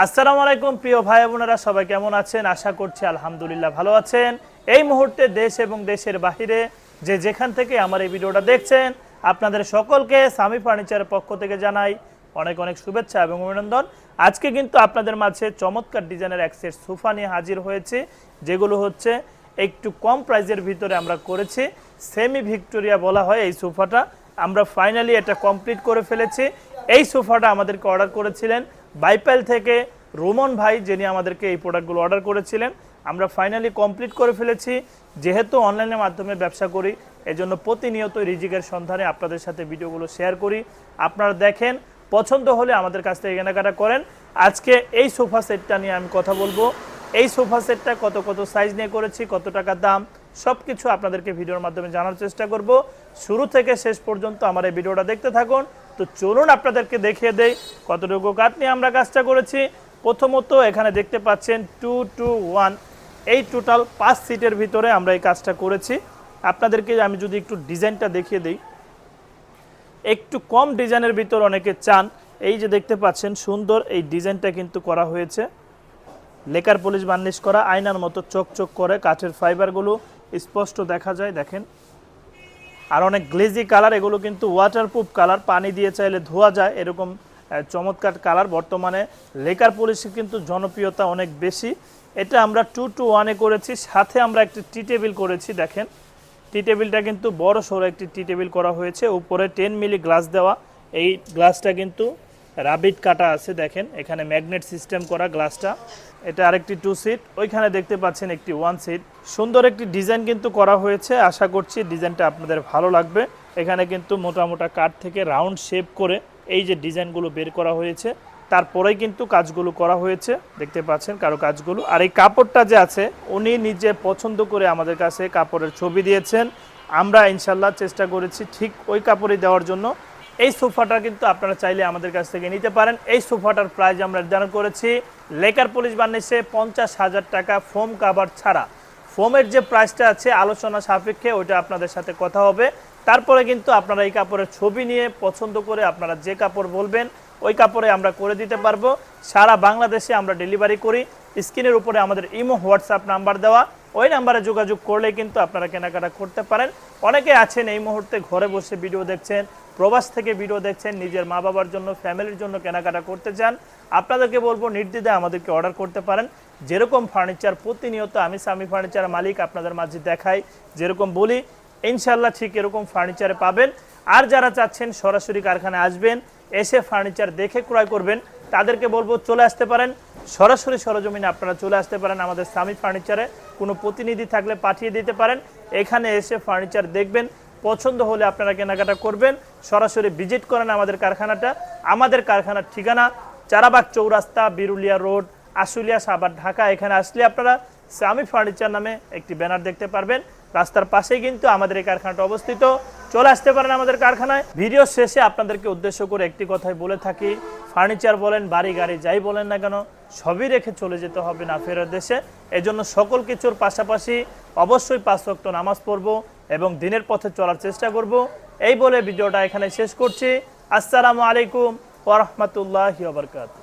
আসসালামু আলাইকুম, প্রিয় ভাই বোনেরা, সবাই কেমন আছেন? আশা করছি আলহামদুলিল্লাহ ভালো আছেন। এই মুহূর্তে দেশ এবং দেশের বাহিরে যে যেখান থেকে আমার এই ভিডিওটা দেখছেন, আপনাদের সকলকে সামি ফার্নিচারের পক্ষ থেকে জানাই অনেক অনেক শুভেচ্ছা এবং অভিনন্দন। আজকে কিন্তু আপনাদের মাঝে চমৎকার ডিজাইনের সেট সোফা নিয়ে হাজির হয়েছে, যেগুলো হচ্ছে একটু কম প্রাইজের ভিতরে আমরা করেছি। সেমি ভিক্টোরিয়া বলা হয় এই সোফাটা। আমরা ফাইনালি এটা কমপ্লিট করে ফেলেছি। এই সোফাটা আমাদেরকে অর্ডার করেছিলেন বাইপেল থেকে রোমন ভাই, যিনি আমাদেরকে এই প্রোডাক্টগুলো অর্ডার করেছিলেন, আমরা ফাইনালি কমপ্লিট করে ফেলেছি। যেহেতু অনলাইনের মাধ্যমে ব্যবসা করি, এজন্য প্রতিনিয়ত রিজিকের সন্ধানে আপনাদের সাথে ভিডিওগুলো শেয়ার করি। আপনারা দেখেন, পছন্দ হলে আমাদের কাছ থেকে কেনাকাটা করেন। আজকে এই সোফা সেটটা নিয়ে আমি কথা বলব। এই সোফা সেটটা কত কত সাইজ নিয়ে করেছি, কত টাকা দাম সব কিছু আপনাদেরকে ভিডিওর মাধ্যমে জানার চেষ্টা করব। শুরু থেকে শেষ পর্যন্ত আমার এই ভিডিওটা দেখতে থাকুন। তো চলুন আপনাদেরকে দেখিয়ে দেই কতটুকু কাঠ নিয়ে আমরা কাজটা করেছি। প্রথমত এখানে দেখতে পাচ্ছেন টু টু ওয়ান এই টোটাল পাঁচ সিটের ভিতরে আমরা এই কাজটা করেছি। আপনাদেরকে আমি যদি একটু ডিজাইনটা দেখিয়ে দিই। একটু কম ডিজাইনের ভিতর অনেকে চান। এই যে দেখতে পাচ্ছেন সুন্দর এই ডিজাইনটা কিন্তু করা হয়েছে। লেকার পলিশ বার্নিশ করা, আয়নার মতো চোখ চোখ করে, কাঠের ফাইবারগুলো স্পষ্ট দেখা যায়, দেখেন। আর অনেক গ্লেজি কালার, এগুলো কিন্তু ওয়াটারপ্রুফ কালার, পানি দিয়ে চাইলে ধোয়া যায়, এরকম চমৎকার কালার। বর্তমানে লেকার পলিশের কিন্তু জনপ্রিয়তা অনেক বেশি। এটা আমরা টু টু ওয়ানে করেছি, সাথে আমরা একটি টি টেবিল করেছি, দেখেন। টি টেবিলটা কিন্তু বড় সড়ো একটি টি টেবিল করা হয়েছে, উপরে টেন মিলি গ্লাস দেওয়া। এই গ্লাসটা কিন্তু রাবিট কাটা আছে, দেখেন। এখানে ম্যাগনেট সিস্টেম করা গ্লাসটা। এটা আরেকটি টু সিট ওইখানে দেখতে পাচ্ছেন একটি ওয়ান সিট সুন্দর একটি ডিজাইন কিন্তু করা হয়েছে। আশা করছি ডিজাইনটা আপনাদের ভালো লাগবে। এখানে কিন্তু মোটা মোটা কাঠ থেকে রাউন্ড শেপ করে এই যে ডিজাইনগুলো বের করা হয়েছে, তারপরেই কিন্তু কাজগুলো করা হয়েছে। দেখতে পাচ্ছেন কারও কাজগুলো। আর এই কাপড়টা যে আছে, উনি নিজে পছন্দ করে আমাদের কাছে কাপড়ের ছবি দিয়েছেন। আমরা ইনশাল্লাহ চেষ্টা করেছি ঠিক ওই কাপড়ই দেওয়ার জন্য। এই সোফাটা কিন্তু আপনারা চাইলে আমাদের কাছ থেকে নিতে পারেন। এই সোফাটার প্রাইস আমরা নির্ধারণ করেছি লেকার পুলিশ বানিয়েছে পঞ্চাশ হাজার টাকা ফোম কাভার ছাড়া। ফোমের যে প্রাইসটা আছে, আলোচনা সাপেক্ষে ওইটা আপনাদের সাথে কথা হবে। তারপরে কিন্তু আপনারা এই কাপড়ের ছবি নিয়ে পছন্দ করে আপনারা যে কাপড় বলবেন, ওই কাপড়ে আমরা করে দিতে পারব। সারা বাংলাদেশে আমরা ডেলিভারি করি। স্ক্রিনের উপরে আমাদের ইমো, হোয়াটসঅ্যাপ নাম্বার দেওয়া। ওই নাম্বারে যোগাযোগ করলে কিন্তু আপনারা কেনাকাটা করতে পারেন। অনেকে আছেন এই মুহূর্তে ঘরে বসে ভিডিও দেখছেন। প্রবাস থেকে ভিডিও দেখছেন, নিজের মা বাবার জন্য, ফ্যামিলির জন্য কেনাকাটা করতে চান, আপনাদেরকে বলব নির্দ্বিধায় আমাদেরকে অর্ডার করতে পারেন। যেরকম ফার্নিচার প্রতিনিয়ত আমি স্বামী ফার্নিচার মালিক আপনাদের মাঝে দেখাই, যেরকম বলি ইনশাল্লাহ ঠিক এরকম ফার্নিচারে পাবেন। আর যারা চাচ্ছেন সরাসরি কারখানায় আসবেন, এসে ফার্নিচার দেখে ক্রয় করবেন, তাদেরকে বলব চলে আসতে পারেন। সরাসরি সরজমিনে আপনারা চলে আসতে পারেন আমাদের স্বামী ফার্নিচারে। কোনো প্রতিনিধি থাকলে পাঠিয়ে দিতে পারেন। এখানে এসে ফার্নিচার দেখবেন। পছন্দ হলে আপনারা কেনাকাটা করবেন। সরাসরি ভিজিট করেন আমাদের কারখানাটা। আমাদের কারখানার ঠিকানা চারাবাগ চৌরাস্তা, বিরুলিয়া রোড, আশুলিয়া সাবার ঢাকা। এখানে আসলে আপনারা স্বামী ফার্নিচার নামে একটি ব্যানার দেখতে পারবেন। রাস্তার পাশেই কিন্তু আমাদের এই কারখানাটা অবস্থিত। চলে আসতে পারেন আমাদের কারখানায়। ভিডিও শেষে আপনাদেরকে উদ্দেশ্য করে একটি কথাই বলে থাকি। ফার্নিচার বলেন, বাড়ি গাড়ি যাই বলেন না কেন, সবই রেখে চলে যেতে হবে না ফেরার দেশে। এজন্য সকল কিছুর পাশাপাশি অবশ্যই পাঁচ নামাজ পড়ব। এবং দিনের পথে চলার চেষ্টা করব। এই বলে ভিডিওটা এখানে শেষ করছি। আসসালামু আলাইকুম ওরহমতুল্লাহ বারকাত